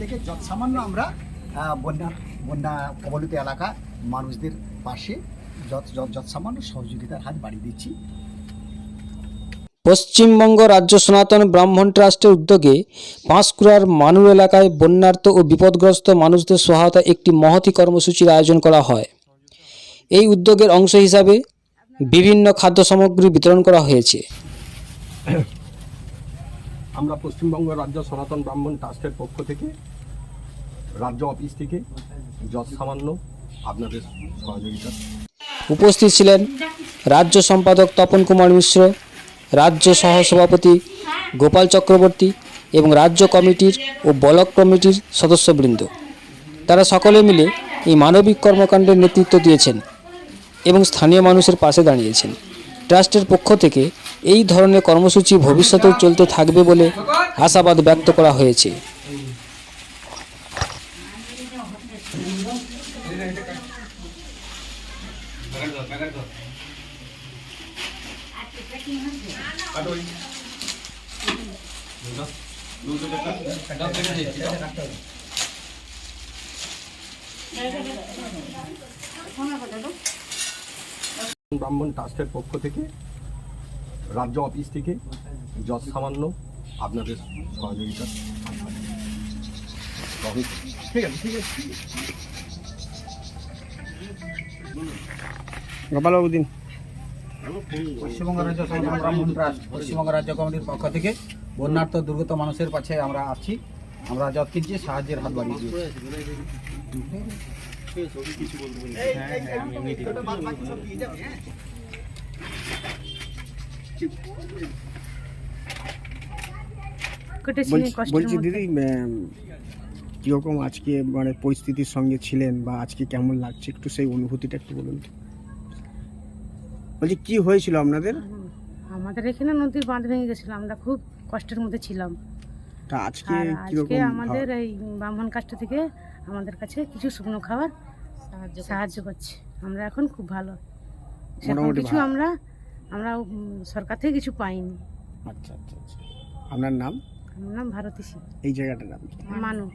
থেকে যত সামান্য আমরা বন্যা বন্যা কবলিত এলাকা মানুষদের পাশে যত যত যত সামান্য সহযোগিতার হাত বাড়িয়ে দিচ্ছি। পশ্চিমবঙ্গ রাজ্য সনাতন ব্রাহ্মণ ট্রাস্টের উদ্যোগে পাঁশকুড়ার মানুর এলাকায় বন্যার্ত ও বিপদগ্রস্ত মানুষদের সহায়তা একটি মহতি কর্মসূচির আয়োজন করা হয়। এই উদ্যোগের অংশ হিসাবে বিভিন্ন খাদ্য সামগ্রী বিতরণ করা হয়েছে। আমরা পশ্চিমবঙ্গ রাজ্য সনাতন ব্রাহ্মণ ট্রাস্টের পক্ষ থেকে, রাজ্য অফিস থেকে যত সামান্য আপনাদের সহযোগিতা। উপস্থিত ছিলেন রাজ্য সম্পাদক তপন কুমার মিশ্র, রাজ্য সহসভাপতি গোপাল চক্রবর্তী এবং রাজ্য কমিটির ও ব্লক কমিটির সদস্যবৃন্দ। তারা সকলে মিলে এই মানবিক কর্মকাণ্ডের নেতৃত্ব দিয়েছেন এবং স্থানীয় মানুষের পাশে দাঁড়িয়েছেন। ট্রাস্টের পক্ষ থেকে এই ধরনের কর্মসূচি ভবিষ্যতেও চলতে থাকবে বলে আশাবাদ ব্যক্ত করা হয়েছে। ব্রাহ্মণ ট্রাস্টের পক্ষ থেকে রাজ্য অফিস থেকে যত সামান্য আপনাদের সহযোগিতা ঠিক আছে ঠিক আছে গোপালবাবু দিন পশ্চিমবঙ্গ রাজ্য ব্রাহ্মণ ট্রাস্ট পশ্চিমবঙ্গ রাজ্য কমিটির পক্ষ থেকে বন্যার্থ দুর্গত মানুষের পাশে আমরা আছি আমরা যত কিনছি সাহায্যের হাত বাড়িয়ে দিয়েছি কেটেছি বলছি-। দিদি কীরকম আজকে মানে পরিস্থিতির সঙ্গে ছিলেন বা আজকে কেমন লাগছে? একটু সেই অনুভূতিটা একটু বলুন বলছি কি হয়েছিল আপনাদের? আমাদের এখানে নদীর বাঁধ ভেঙে গেছিল আমরা খুব কষ্টের মধ্যে ছিলাম। তা আজকে আজকে আমাদের এই ব্রাহ্মণ কাষ্ট থেকে আমাদের কাছে কিছু শুকনো খাবার সাহায্য করছে। আমরা এখন খুব ভালো। সেরকম কিছু আমরা আমরা সরকার থেকে কিছু পাইনি। আচ্ছা আচ্ছা আচ্ছা। আপনার নাম? আমার নাম ভারতী সিং। এই জায়গাটার নাম মানুষ